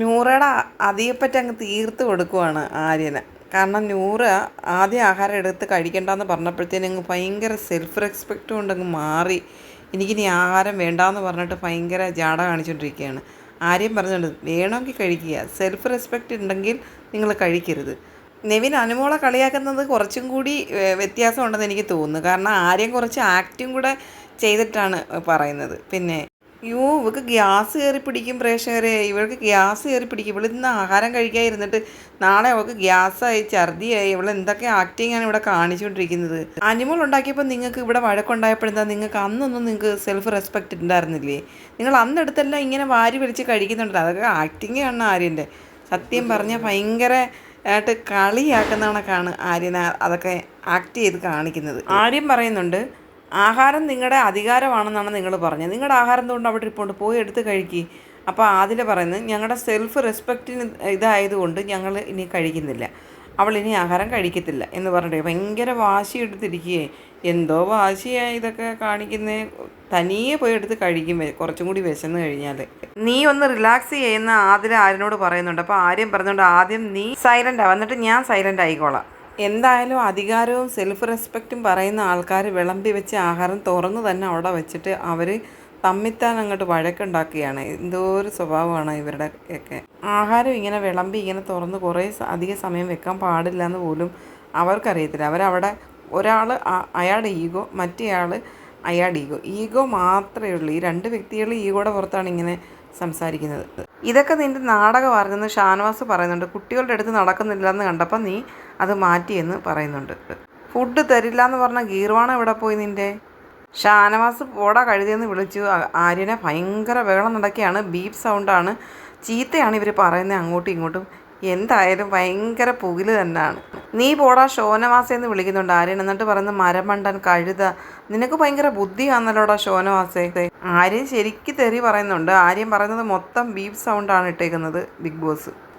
നൂറയുടെ അതിയെപ്പറ്റി അങ്ങ് തീർത്ത് കൊടുക്കുവാണ് ആര്യന്. കാരണം നൂറ് ആദ്യം ആഹാരം എടുത്ത് കഴിക്കണ്ടെന്ന് പറഞ്ഞപ്പോഴത്തേനും അങ്ങ് ഭയങ്കര സെൽഫ് റെസ്പെക്റ്റ് കൊണ്ടങ്ങ് മാറി. എനിക്കിനി ആഹാരം വേണ്ടാന്ന് പറഞ്ഞിട്ട് ഭയങ്കര ജാട കാണിച്ചുകൊണ്ടിരിക്കുകയാണ് ആര്യം പറഞ്ഞുകൊണ്ട് വേണമെങ്കിൽ കഴിക്കുക. സെൽഫ് റെസ്പെക്റ്റ് ഉണ്ടെങ്കിൽ നിങ്ങൾ കഴിക്കരുത്. നെവിൻ അനുമോളെ കളിയാക്കുന്നത് കുറച്ചും കൂടി വ്യത്യാസമുണ്ടെന്ന് എനിക്ക് തോന്നുന്നു. കാരണം ആര്യം കുറച്ച് ആക്റ്റും കൂടെ ചെയ്തിട്ടാണ് പറയുന്നത്. പിന്നെ യോ ഇവൾക്ക് ഗ്യാസ് കയറി പിടിക്കും പ്രേക്ഷകരെ. ഇവൾക്ക് ഗ്യാസ് കയറി പിടിക്കും. ഇവൾ ഇന്ന് ആഹാരം കഴിക്കാതിരുന്നിട്ട് നാളെ അവൾക്ക് ഗ്യാസായി ഛർദിയായി. ഇവൾ എന്തൊക്കെ ആക്ടിങ് ആണ് ഇവിടെ കാണിച്ചുകൊണ്ടിരിക്കുന്നത്? അനിമൽ ഉണ്ടാക്കിയപ്പോൾ നിങ്ങൾക്ക് ഇവിടെ വഴക്കുണ്ടായപ്പോഴെന്താ നിങ്ങൾക്ക് അന്നൊന്നും നിങ്ങൾക്ക് സെൽഫ് റെസ്പെക്റ്റ് ഉണ്ടായിരുന്നില്ലേ? നിങ്ങൾ അന്നെടുത്തെല്ലാം ഇങ്ങനെ വാരി വലിച്ച് കഴിക്കുന്നുണ്ടല്ലോ. അതൊക്കെ ആക്ടിങ് ആണ് ആര്യന്റെ. സത്യം പറഞ്ഞാൽ ഭയങ്കര ആയിട്ട് കളിയാക്കുന്ന ആര്യന അതൊക്കെ ആക്ട് ചെയ്ത് കാണിക്കുന്നത്. ആര്യം പറയുന്നുണ്ട് ആഹാരം നിങ്ങളുടെ അധികാരമാണെന്നാണ് നിങ്ങൾ പറഞ്ഞത്. നിങ്ങളുടെ ആഹാരം കൊണ്ട് അവിടെ ഇരിപ്പുണ്ട്? പോയി എടുത്ത് കഴിക്കി. അപ്പോൾ അതിൽ പറയുന്നത് ഞങ്ങളുടെ സെൽഫ് റെസ്പെക്റ്റിന് ഇതായതുകൊണ്ട് ഞങ്ങൾ ഇനി കഴിക്കുന്നില്ല. അവൾ ഇനി ആഹാരം കഴിക്കത്തില്ല എന്ന് പറഞ്ഞിട്ട് ഭയങ്കര വാശി എടുത്തിരിക്കുകയെ എന്തോ വാശിയായി ഇതൊക്കെ കാണിക്കുന്നേ. തനിയെ പോയി എടുത്ത് കഴിക്കും കുറച്ചും കൂടി വിശന്ന് കഴിഞ്ഞാൽ നീ ഒന്ന് റിലാക്സ് ചെയ്യുന്ന ആദ്യം ആരിനോട് പറയുന്നുണ്ട്. അപ്പോൾ ആര്യം പറഞ്ഞുകൊണ്ട് ആദ്യം നീ സൈലന്റ് ആവാം എന്നിട്ട് ഞാൻ സൈലന്റ് ആയിക്കോളാം. എന്തായാലും അധികാരവും സെൽഫ് റെസ്പെക്റ്റും പറയുന്ന ആൾക്കാർ വിളമ്പി വെച്ച ആഹാരം തുറന്ന് തന്നെ അവിടെ വെച്ചിട്ട് അവർ തമ്മിത്താൻ അങ്ങോട്ട് വഴക്കുണ്ടാക്കുകയാണ്. എന്തോ ഒരു സ്വഭാവമാണ് ഇവരുടെ ഒക്കെ. ആഹാരം ഇങ്ങനെ വിളമ്പി ഇങ്ങനെ തുറന്ന് കുറേ അധികം സമയം വെക്കാൻ പാടില്ല എന്ന് പോലും അവർക്കറിയത്തില്ല. അവരവിടെ ഒരാൾ അയാളുടെ ഈഗോ മറ്റേയാൾ അയാളുടെ ഈഗോ. ഈഗോ മാത്രമേ ഉള്ളൂ. ഈ രണ്ട് വ്യക്തികൾ ഈഗോയുടെ പുറത്താണ് ഇങ്ങനെ സംസാരിക്കുന്നത്. ഇതൊക്കെ നിന്റെ പറഞ്ഞെന്ന് ഷാനവാസ് പറയുന്നുണ്ട്. കുട്ടികളുടെ അടുത്ത് നടക്കുന്നില്ല എന്ന് കണ്ടപ്പോൾ നീ അത് മാറ്റിയെന്ന് പറയുന്നുണ്ട്. ഫുഡ് തരില്ല എന്ന് പറഞ്ഞ ഗീർവാണ ഇവിടെ പോയി നിന്റെ ഷാനവാസ് പോടാ കഴുതിയെന്ന് വിളിച്ചു. ആര്യനെ ഭയങ്കര ബഹളം നടക്കുകയാണ്. ബീപ്പ് സൗണ്ടാണ്. ചീത്തയാണ് ഇവർ പറയുന്നത് അങ്ങോട്ടും ഇങ്ങോട്ടും. എന്തായാലും ഭയങ്കര പുകിൽ തന്നെയാണ് നീ പോടാ ഷോനവാസെ എന്ന് വിളിക്കുന്നുണ്ട്. ആര്യൻ എന്നിട്ട് പറയുന്ന മരമണ്ടൻ കഴുത. നിനക്ക് ഭയങ്കര ബുദ്ധിയാണല്ലോടാ ശോനവാസേ. ആര്യൻ ശരിക്ക് തെറി പറയുന്നുണ്ട്. ആര്യൻ പറയുന്നത് മൊത്തം ബീഫ് സൗണ്ടാണ് ഇട്ടേക്കുന്നത് ബിഗ് ബോസ്.